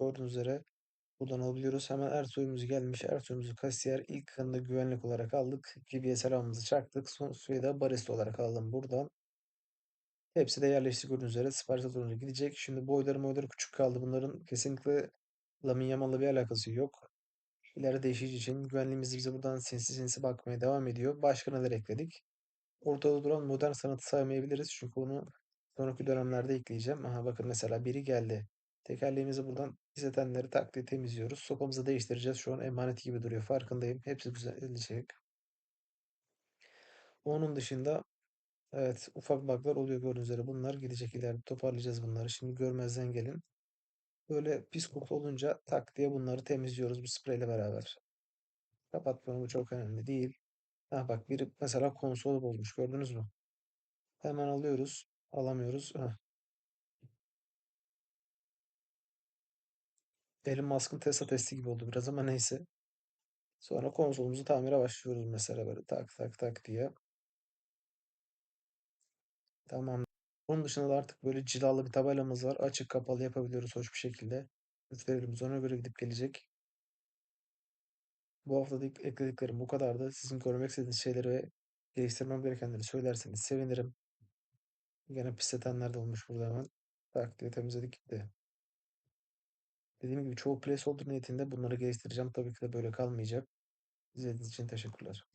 Gördüğünüz üzere buradan alabiliyoruz. Hemen Ersoy'umuz gelmiş. Ersoy'umuzu kasiyer ilk kanında güvenlik olarak aldık. GB'ye selamımızı çaktık. Son suyu da barista olarak alalım buradan. Hepsi de yerleşti gördüğünüz üzere. Sipariş satılınca gidecek. Şimdi boyları boyları küçük kaldı. Bunların kesinlikle Lamine Yamal'la bir alakası yok. İleride değişici için güvenliğimiz bize buradan sinsi sinsi bakmaya devam ediyor. Başka neler ekledik? Ortada duran modern sanatı saymayabiliriz. Çünkü onu sonraki dönemlerde ekleyeceğim. Aha bakın mesela biri geldi. Tekerleğimizi buradan izletenleri tak diye temizliyoruz. Sopamızı değiştireceğiz. Şu an emanet gibi duruyor. Farkındayım. Hepsi güzelleşecek. Onun dışında evet ufak bug'lar oluyor gördüğünüz üzere. Bunlar gidecek ileride toparlayacağız bunları. Şimdi görmezden gelin. Böyle pis koku olunca tak diye bunları temizliyoruz bu spreyle beraber. Kapatma bu çok önemli değil. Ha bak biri mesela konsolu bozmuş gördünüz mü? Hemen alıyoruz. Alamıyoruz. Heh. Elon Musk'ın Tesla testi gibi oldu biraz ama neyse. Sonra konsolumuzu tamire başlıyoruz mesela böyle tak tak tak diye. Tamam. Onun dışında da artık böyle cilalı bir tabelamız var. Açık kapalı yapabiliyoruz hoş bir şekilde. Müşterilerimiz ona göre gidip gelecek. Bu hafta eklediklerim bu kadardı. Sizin görmek istediğiniz şeyleri ve geliştirmem gerekenleri söylerseniz sevinirim. Gene pisletenler de olmuş burada hemen. Tak diye temizledik gitti. Dediğim gibi çoğu placeholder niyetinde bunları geliştireceğim. Tabii ki de böyle kalmayacak. İzlediğiniz için teşekkürler.